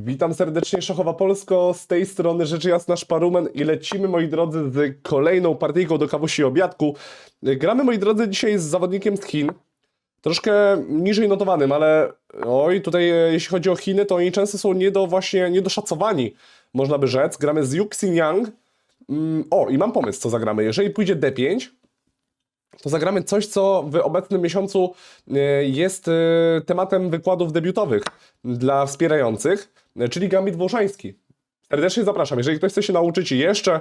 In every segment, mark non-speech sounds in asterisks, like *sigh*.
Witam serdecznie, Szachowa Polsko, z tej strony rzecz jasna Szparumen i lecimy, moi drodzy, z kolejną partyjką do kawusi obiadku. Gramy, moi drodzy, dzisiaj z zawodnikiem z Chin, troszkę niżej notowanym, ale oj, tutaj e, jeśli chodzi o Chiny, to oni często są nie do właśnie, niedoszacowani, można by rzec. Gramy z Yu Yang. Mm, o, i mam pomysł, co zagramy. Jeżeli pójdzie D5, to zagramy coś, co w obecnym miesiącu e, jest e, tematem wykładów debiutowych dla wspierających, e, czyli Gambit Włoszański. Serdecznie zapraszam. Jeżeli ktoś chce się nauczyć jeszcze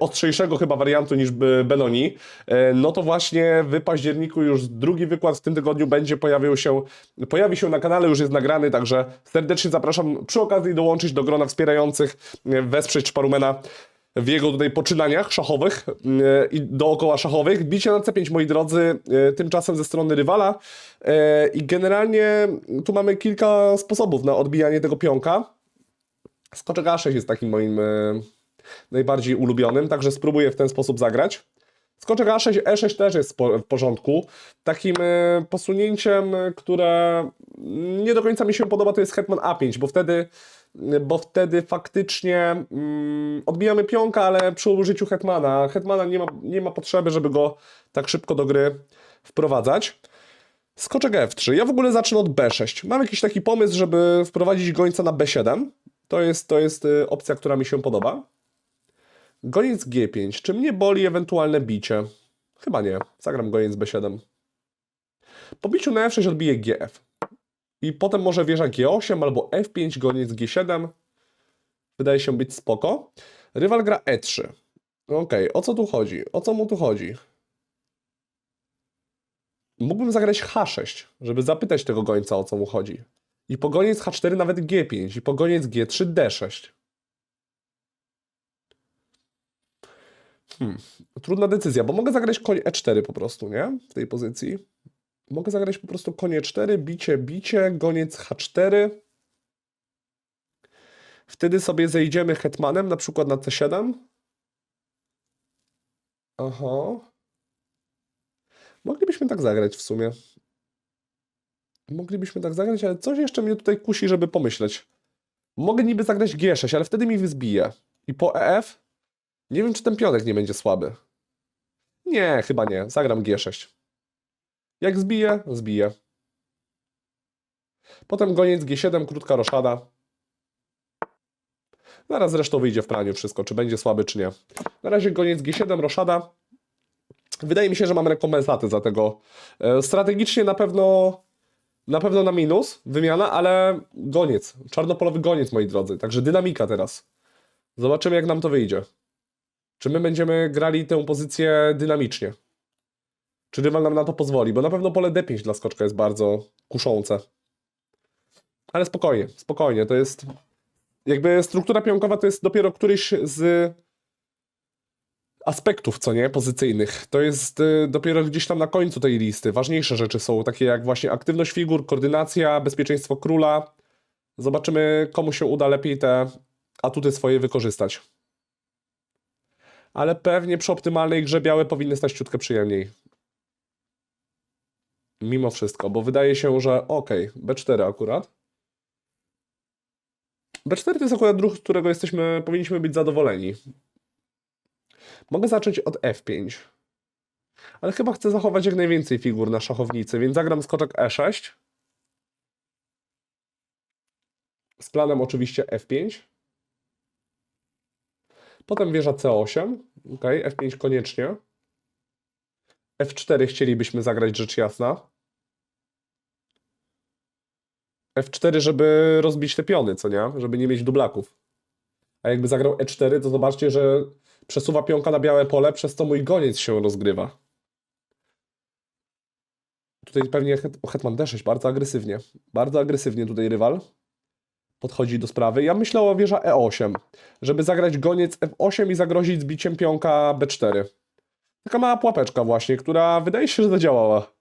ostrzejszego chyba wariantu niż e, no to właśnie w październiku już drugi wykład w tym tygodniu będzie pojawił się, pojawi się na kanale, już jest nagrany, także serdecznie zapraszam przy okazji dołączyć do grona wspierających, wesprzeć Szparumena w jego tutaj poczynaniach szachowych e, i dookoła szachowych. Bicie na C5, moi drodzy, e, tymczasem ze strony rywala. E, I generalnie tu mamy kilka sposobów na odbijanie tego pionka. Skoczek A6 jest takim moim najbardziej ulubionym, także spróbuję w ten sposób zagrać. Skoczek A6, E6 też jest w porządku. Takim posunięciem, które nie do końca mi się podoba, to jest hetman A5, bo wtedy, bo wtedy faktycznie mm, odbijamy pionka, ale przy użyciu hetmana. Hetmana nie ma, nie ma potrzeby, żeby go tak szybko do gry wprowadzać. Skoczek F3. Ja w ogóle zacznę od B6. Mam jakiś taki pomysł, żeby wprowadzić gońca na B7. To jest, to jest y, opcja, która mi się podoba. Goniec G5. Czy mnie boli ewentualne bicie? Chyba nie. Zagram goniec B7. Po biciu na F6 odbiję GF. I potem może wieża G8 albo F5, goniec G7. Wydaje się być spoko. Rywal gra E3. Okej, o co tu chodzi? O co mu tu chodzi? Mógłbym zagrać H6, żeby zapytać tego gońca o co mu chodzi. I po goniec H4 nawet G5. I po goniec G3 D6. Hmm. Trudna decyzja, bo mogę zagrać koń E4 po prostu, nie? W tej pozycji. Mogę zagrać po prostu konie 4, bicie, bicie, goniec H4. Wtedy sobie zejdziemy hetmanem, na przykład na C7. Aha. Moglibyśmy tak zagrać w sumie. Moglibyśmy tak zagrać, ale coś jeszcze mnie tutaj kusi, żeby pomyśleć. Mogę niby zagrać G6, ale wtedy mi wzbije. I po EF? Nie wiem, czy ten pionek nie będzie słaby. Nie, chyba nie. Zagram G6. Jak zbije, zbije. Potem goniec G7, krótka roszada. Zaraz zresztą wyjdzie w praniu wszystko, czy będzie słaby, czy nie. Na razie goniec G7, roszada. Wydaje mi się, że mam rekompensatę za tego. E, Strategicznie na pewno na pewno na minus wymiana, ale goniec. Czarnopolowy goniec, moi drodzy. Także dynamika teraz. Zobaczymy, jak nam to wyjdzie. Czy my będziemy grali tę pozycję dynamicznie? Czy rywal nam na to pozwoli? Bo na pewno pole D5 dla skoczka jest bardzo kuszące. Ale spokojnie, spokojnie. To jest. Jakby struktura pionkowa to jest dopiero któryś z aspektów, co nie, pozycyjnych. To jest y, dopiero gdzieś tam na końcu tej listy. Ważniejsze rzeczy są takie jak właśnie aktywność figur, koordynacja, bezpieczeństwo króla. Zobaczymy, komu się uda lepiej te atuty swoje wykorzystać. Ale pewnie przy optymalnej grze białe powinny stać ciutkę przyjemniej. Mimo wszystko, bo wydaje się, że okej, B4 akurat. B4 to jest akurat ruch, z którego jesteśmy, powinniśmy być zadowoleni. Mogę zacząć od F5. Ale chyba chcę zachować jak najwięcej figur na szachownicy, więc zagram skoczek E6. Z planem oczywiście F5. Potem wieża C8. Ok, F5 koniecznie. F4 chcielibyśmy zagrać rzecz jasna. F4, żeby rozbić te piony, co nie? Żeby nie mieć dublaków. A jakby zagrał E4, to zobaczcie, że przesuwa pionka na białe pole, przez co mój goniec się rozgrywa. Tutaj pewnie het, o, hetman D6, bardzo agresywnie. Bardzo agresywnie tutaj rywal podchodzi do sprawy. Ja myślę o wieża E8, żeby zagrać goniec F8 i zagrozić zbiciem pionka B4. Taka mała pułapeczka właśnie, która wydaje się, że zadziałała.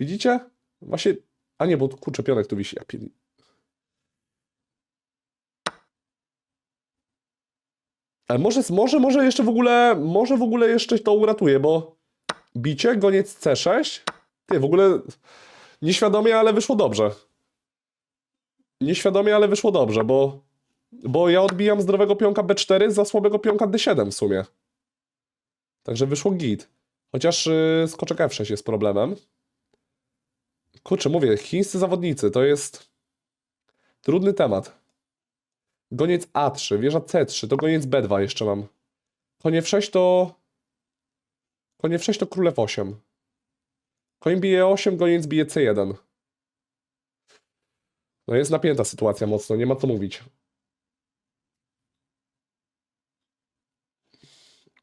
Widzicie? Właśnie... A nie, bo kurczę, pionek tu wisi. Ja Ale może, może, może jeszcze w ogóle, może w ogóle jeszcze to uratuje, bo bicie, goniec C6. Ty, w ogóle nieświadomie, ale wyszło dobrze. Nieświadomie, ale wyszło dobrze, bo, bo ja odbijam zdrowego pionka B4 za słabego pionka D7 w sumie. Także wyszło git. Chociaż yy, skoczek F6 jest problemem. Kurczę, mówię, chińscy zawodnicy to jest trudny temat. Goniec A3, wieża C3, to goniec B2 jeszcze mam. Konie F6 to... Konie F6 to król F8. Koń bije 8, goniec bije C1. No jest napięta sytuacja mocno, nie ma co mówić.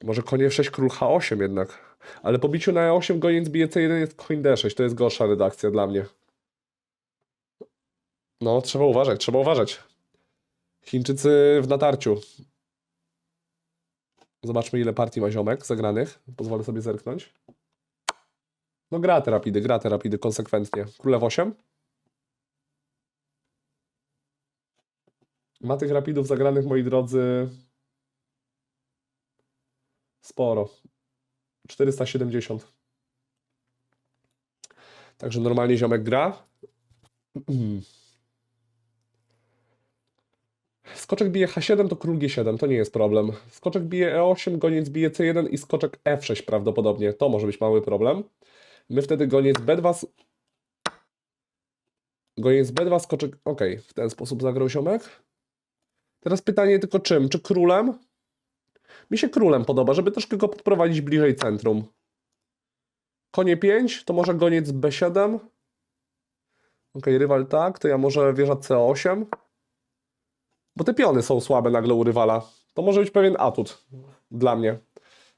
Może konie F6, król H8 jednak. Ale po biciu na E8 goniec bije C1 jest koń D6. To jest gorsza redakcja dla mnie. No, trzeba uważać, trzeba uważać. Chińczycy w natarciu. Zobaczmy, ile partii ma ziomek zagranych. Pozwolę sobie zerknąć. No gra te rapidy, gra te rapidy konsekwentnie. Królew 8. Ma tych rapidów zagranych, moi drodzy, sporo. 470. Także normalnie ziomek gra. *clears throat* Skoczek bije H7 to król G7, to nie jest problem. Skoczek bije E8, goniec bije C1 i skoczek F6 prawdopodobnie. To może być mały problem. My wtedy goniec B2... s- Goniec B2, skoczek... Ok, w ten sposób zagrał ziomek. Teraz pytanie tylko czym? Czy królem? Mi się królem podoba, żeby troszkę go podprowadzić bliżej centrum. Konie 5, to może goniec B7. Ok, rywal tak, to ja może wieża C8. Bo te piony są słabe nagle u rywala. To może być pewien atut dla mnie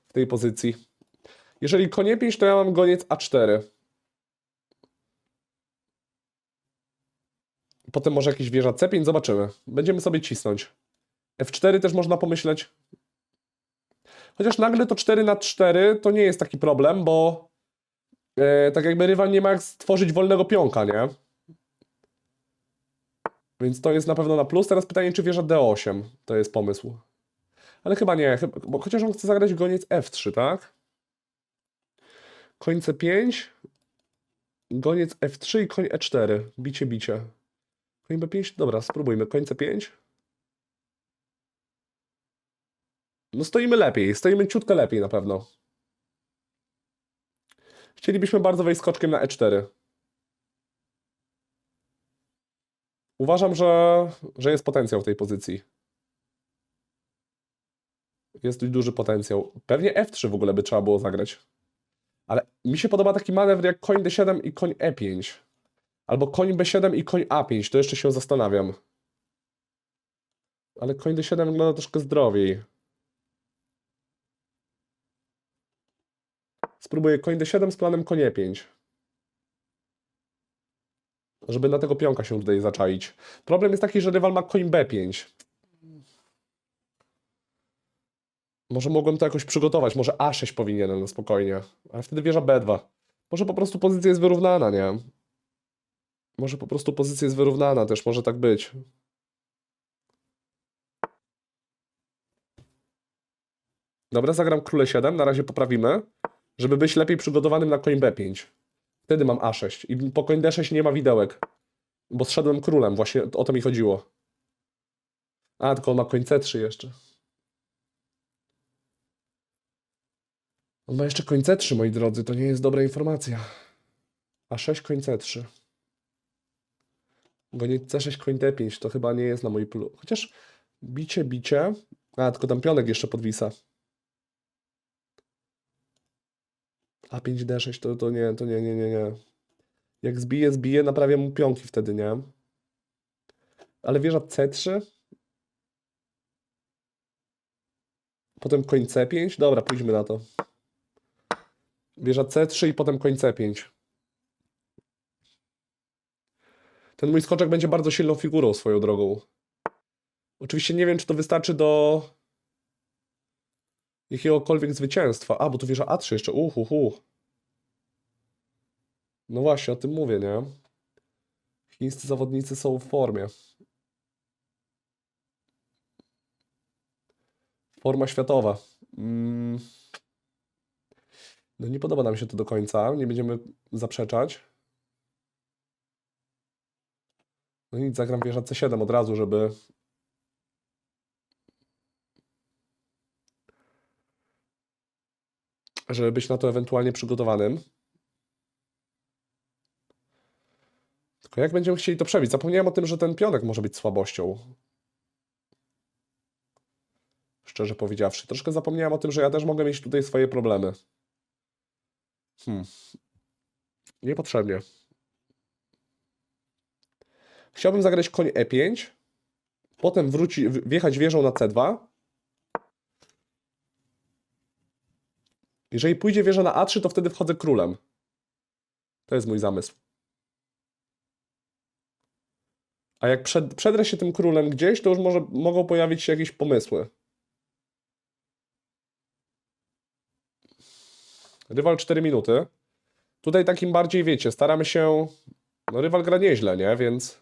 w tej pozycji. Jeżeli konie 5, to ja mam goniec A4. Potem może jakieś wieża C5, zobaczymy. Będziemy sobie cisnąć. F4 też można pomyśleć. Chociaż nagle to 4 na 4 to nie jest taki problem, bo e, tak jakby rywal nie ma jak stworzyć wolnego pionka, nie? Więc to jest na pewno na plus. Teraz pytanie, czy wieża D8 to jest pomysł. Ale chyba nie, chyba, bo chociaż on chce zagrać goniec F3, tak? Koń C5, goniec F3 i koń E4. Bicie, bicie. Koń B5, dobra, spróbujmy. Koń C5. No stoimy lepiej, stoimy ciutko lepiej na pewno. Chcielibyśmy bardzo wejść skoczkiem na E4. Uważam, że, że jest potencjał w tej pozycji. Jest duży potencjał. Pewnie F3 w ogóle by trzeba było zagrać. Ale mi się podoba taki manewr jak koń D7 i koń E5. Albo koń B7 i koń A5. To jeszcze się zastanawiam. Ale koń D7 wygląda troszkę zdrowiej. Spróbuję koń D7 z planem koń E5. Żeby na tego pionka się tutaj zaczaić. Problem jest taki, że rywal ma koń B5. Może mogłem to jakoś przygotować. Może A6 powinienem na spokojnie. Ale wtedy wieża B2. Może po prostu pozycja jest wyrównana, nie? Może po prostu pozycja jest wyrównana też. Może tak być. Dobra, zagram króle 7. Na razie poprawimy. Żeby być lepiej przygotowanym na koń B5. Wtedy mam A6. I po koń D6 nie ma widełek. Bo zszedłem królem. Właśnie o to mi chodziło. A, tylko on ma koń C3 jeszcze. On ma jeszcze koń C3, moi drodzy. To nie jest dobra informacja. A6 koń C3. Goniec C6 koń D5 to chyba nie jest na mój plus. Chociaż bicie, bicie. A, tylko tam pionek jeszcze podwisa. A5 D6 to, to nie, to nie, nie, nie, nie. Jak zbije, zbije, naprawia mu pionki wtedy, nie? Ale wieża C3. Potem koń C5. Dobra, pójdźmy na to. Wieża C3 i potem koń C5. Ten mój skoczek będzie bardzo silną figurą swoją drogą. Oczywiście nie wiem, czy to wystarczy do jakiegokolwiek zwycięstwa. A, bo tu wieża A3 jeszcze. Uhuhu. No właśnie, o tym mówię, nie? Chińscy zawodnicy są w formie. Forma światowa. Mm. No nie podoba nam się to do końca, nie będziemy zaprzeczać. No i zagram wieża C7 od razu, żeby... Żeby być na to ewentualnie przygotowanym. Tylko jak będziemy chcieli to przebić? Zapomniałem o tym, że ten pionek może być słabością. Szczerze powiedziawszy. Troszkę zapomniałem o tym, że ja też mogę mieć tutaj swoje problemy. Hmm. Niepotrzebnie. Chciałbym zagrać koń E5, potem wróci, wjechać wieżą na C2. Jeżeli pójdzie wieża na A3, to wtedy wchodzę królem. To jest mój zamysł. A jak przed, przedrę się tym królem gdzieś, to już może, mogą pojawić się jakieś pomysły. Rywal 4 minuty. Tutaj takim bardziej, wiecie, staramy się... No rywal gra nieźle, nie? Więc...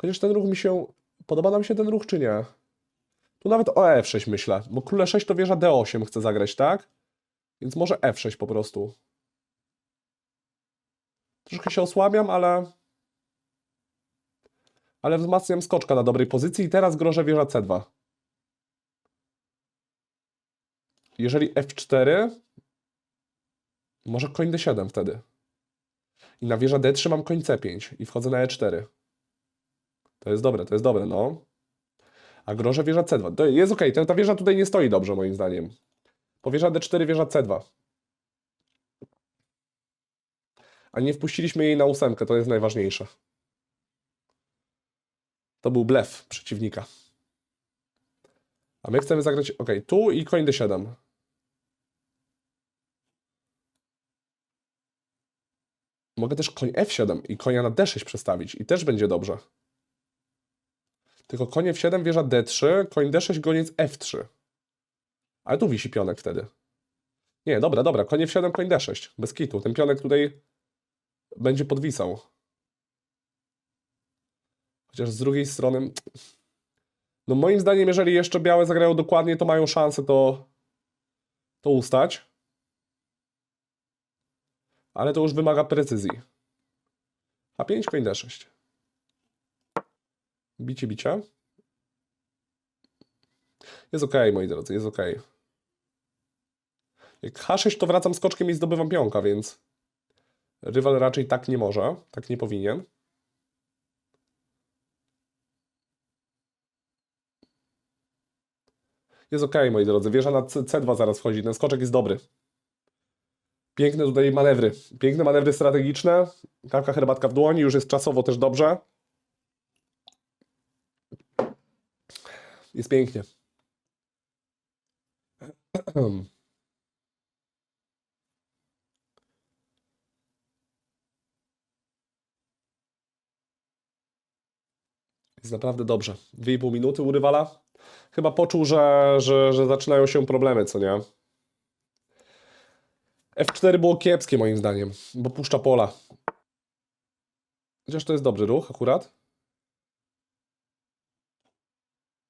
Chociaż ten ruch mi się... Podoba nam się ten ruch, czy nie? Tu nawet o F6 myślę, bo króle 6 to wieża D8 chce zagrać, tak? Więc może F6 po prostu. Troszkę się osłabiam, ale... Ale wzmacniam skoczka na dobrej pozycji i teraz grożę wieża C2. Jeżeli F4, może koń D7 wtedy. I na wieża D3 mam koń C5 i wchodzę na E4. To jest dobre, to jest dobre, no. A grożę wieża C2. To jest ok, ta, ta wieża tutaj nie stoi dobrze moim zdaniem. Po wieża D4, wieża C2. A nie wpuściliśmy jej na ósemkę, to jest najważniejsze. To był blef przeciwnika. A my chcemy zagrać, ok, tu i koń D7. Mogę też koń F7 i konia na D6 przestawić i też będzie dobrze. Tylko koń F7, wieża D3, koń D6, goniec F3. Ale tu wisi pionek wtedy. Nie, dobra, dobra, koń F7, koń D6. Bez kitu. Ten pionek tutaj będzie podwisał. Chociaż z drugiej strony... No moim zdaniem, jeżeli jeszcze białe zagrają dokładnie, to mają szansę to, to ustać. Ale to już wymaga precyzji. A5, koń D6. Bicie, bicia. Jest ok, moi drodzy, jest ok. Jak H6 to wracam skoczkiem i zdobywam pionka, więc rywal raczej tak nie może, tak nie powinien. Jest ok, moi drodzy. Wieża na C- C2 zaraz wchodzi. Ten skoczek jest dobry. Piękne tutaj manewry. Piękne manewry strategiczne. Kawka, herbatka w dłoni. Już jest czasowo też dobrze. Jest pięknie. *clears throat* Jest naprawdę dobrze. 2,5 minuty u rywala. Chyba poczuł, że, że, że zaczynają się problemy, co nie? F4 było kiepskie moim zdaniem, bo puszcza pola. Chociaż to jest dobry ruch akurat.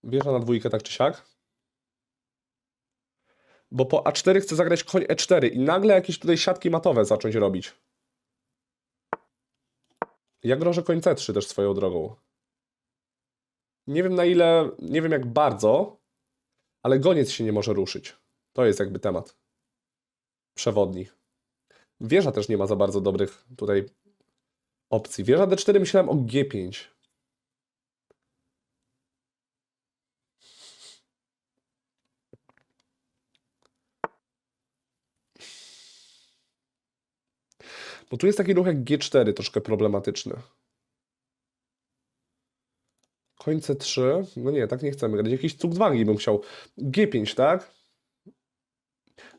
Wieża na dwójkę tak czy siak. Bo po A4 chce zagrać koń E4 i nagle jakieś tutaj siatki matowe zacząć robić. Ja grożę koń C3 też swoją drogą. Nie wiem na ile, nie wiem jak bardzo, ale goniec się nie może ruszyć. To jest jakby temat. Przewodni. Wieża też nie ma za bardzo dobrych tutaj opcji. Wieża D4 myślałem o G5. Bo tu jest taki ruch jak G4, troszkę problematyczny. Koń C3. No nie, tak nie chcemy grać. Jakiś cuk wagi bym chciał. G5, tak?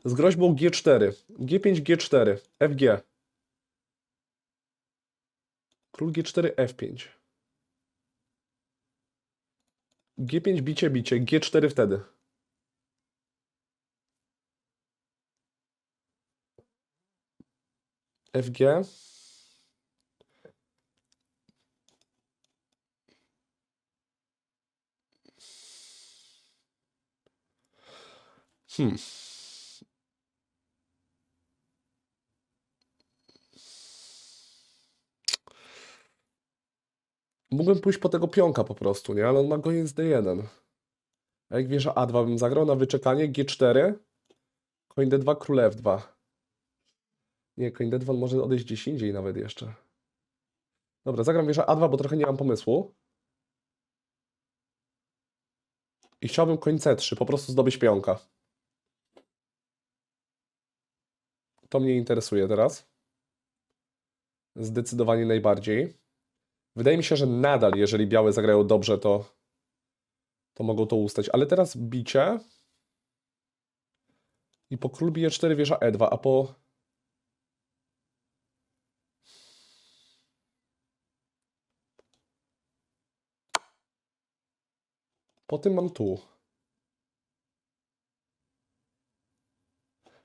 Z groźbą G4. G5, G4. FG. Król G4, F5. G5, bicie, bicie. G4 wtedy. FG. Hmm. Mógłbym pójść po tego pionka po prostu, nie? Ale on ma goniec D1. A jak wieża A2 bym zagrał na wyczekanie, G4, koń D2, król F2. Nie, koń D2 on może odejść gdzieś indziej nawet jeszcze. Dobra, zagram wieża A2, bo trochę nie mam pomysłu. I chciałbym koń C3, po prostu zdobyć pionka. To mnie interesuje teraz. Zdecydowanie najbardziej. Wydaje mi się, że nadal, jeżeli białe zagrają dobrze, to, to mogą to ustać. Ale teraz bicie. I po król bije 4 wieża E2, a po... Po tym mam tu.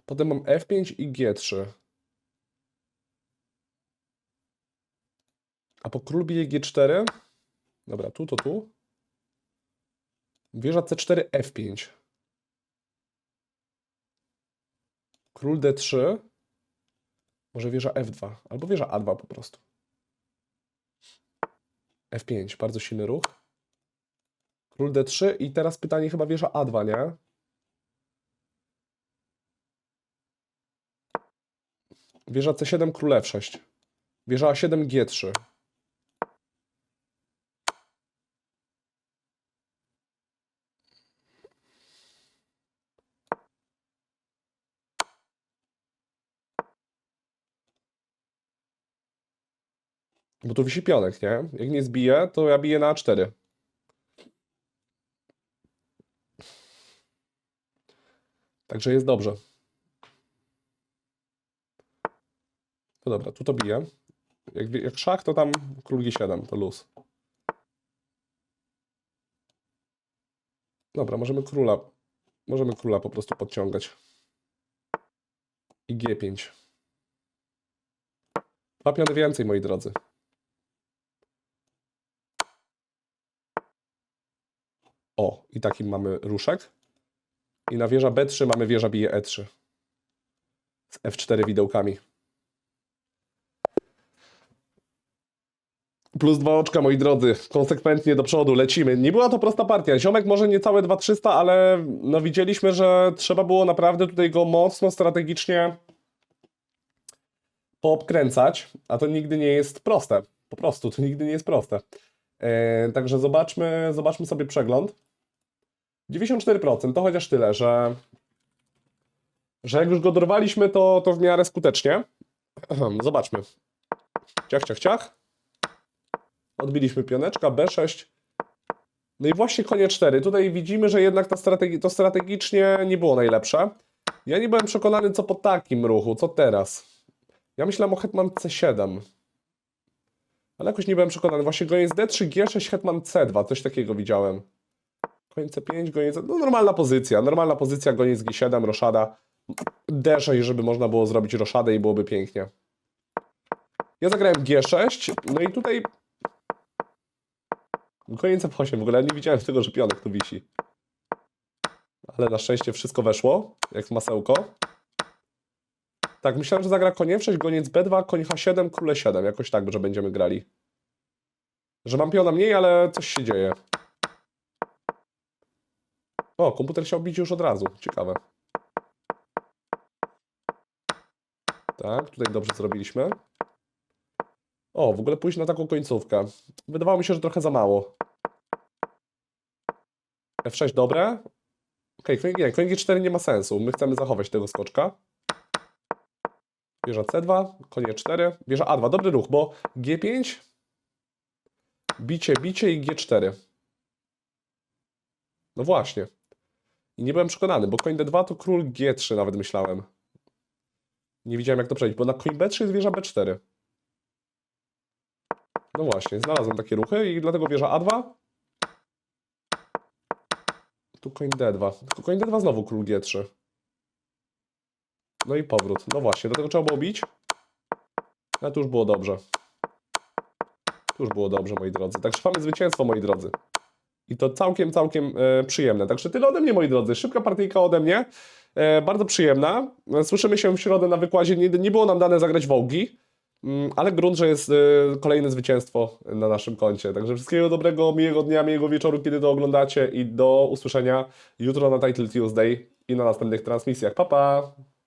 Potem mam F5 i G3. A po król bije G4. Dobra, tu to tu. Wieża C4, F5. Król D3. Może wieża F2. Albo wieża A2 po prostu. F5, bardzo silny ruch. Król D3 i teraz pytanie chyba wieża A2, nie? Wieża C7, król F6. Wieża A7, G3. Bo tu wisi pionek, nie? Jak nie zbije, to ja biję na A4. Także jest dobrze. No dobra, tu to bije. Jak, jak szach, to tam król G7, to luz. Dobra, możemy króla. Możemy króla po prostu podciągać. I G5. Dwa piony więcej, moi drodzy. O, i taki mamy ruszek. I na wieża B3 mamy wieża bije E3. Z F4 widełkami. Plus dwa oczka, moi drodzy. Konsekwentnie do przodu, lecimy. Nie była to prosta partia. Ziomek może niecałe 2300, ale no widzieliśmy, że trzeba było naprawdę tutaj go mocno strategicznie poobkręcać, a to nigdy nie jest proste. Po prostu, to nigdy nie jest proste. E, także zobaczmy, zobaczmy sobie przegląd. 94% to chociaż tyle, że, że jak już go dorwaliśmy, to, to w miarę skutecznie. *clears throat* Zobaczmy. Ciach, ciach, ciach. Odbiliśmy pioneczka, B6. No i właśnie konie 4. Tutaj widzimy, że jednak ta strategi to strategicznie nie było najlepsze. Ja nie byłem przekonany, co po takim ruchu, co teraz. Ja myślałem o hetman C7. Ale jakoś nie byłem przekonany. Właśnie goniec D3, G6, hetman C2. Coś takiego widziałem. Koń C5, goniec... No normalna pozycja. Normalna pozycja, goniec G7, roszada. D6, żeby można było zrobić roszadę i byłoby pięknie. Ja zagrałem G6, no i tutaj... Koniec F8, w ogóle nie widziałem tego, że pionek tu wisi. Ale na szczęście wszystko weszło, jak w masełko. Tak, myślałem, że zagra koń F6, goniec B2, koń H7, król E7. Jakoś tak, że będziemy grali. Że mam piona mniej, ale coś się dzieje. O, komputer chciał bić już od razu. Ciekawe. Tak, tutaj dobrze zrobiliśmy. O, w ogóle pójść na taką końcówkę. Wydawało mi się, że trochę za mało. F6 dobre. Okej, okay, nie, koń G4 nie ma sensu. My chcemy zachować tego skoczka. Wieża C2, konie 4, wieża A2. Dobry ruch, bo G5, bicie, bicie i G4. No właśnie. I nie byłem przekonany, bo koń D2 to król G3 nawet myślałem. Nie widziałem jak to przejść, bo na koń B3 jest wieża B4. No właśnie, znalazłem takie ruchy i dlatego wieża A2. Tu koń D2. Tylko koń D2 znowu król G3. No i powrót. No właśnie, do tego trzeba było bić. Ale tu już było dobrze. Tu już było dobrze, moi drodzy. Także mamy zwycięstwo, moi drodzy. I to całkiem, całkiem e, przyjemne. Także tyle ode mnie, moi drodzy. Szybka partyjka ode mnie. E, bardzo przyjemna. E, Słyszymy się w środę na wykładzie. Nie, nie było nam dane zagrać wołgi. Mm, Ale grunt, że jest kolejne zwycięstwo na naszym koncie. Także wszystkiego dobrego, miłego dnia, miłego wieczoru, kiedy to oglądacie i do usłyszenia jutro na Title Tuesday i na następnych transmisjach. Pa, pa!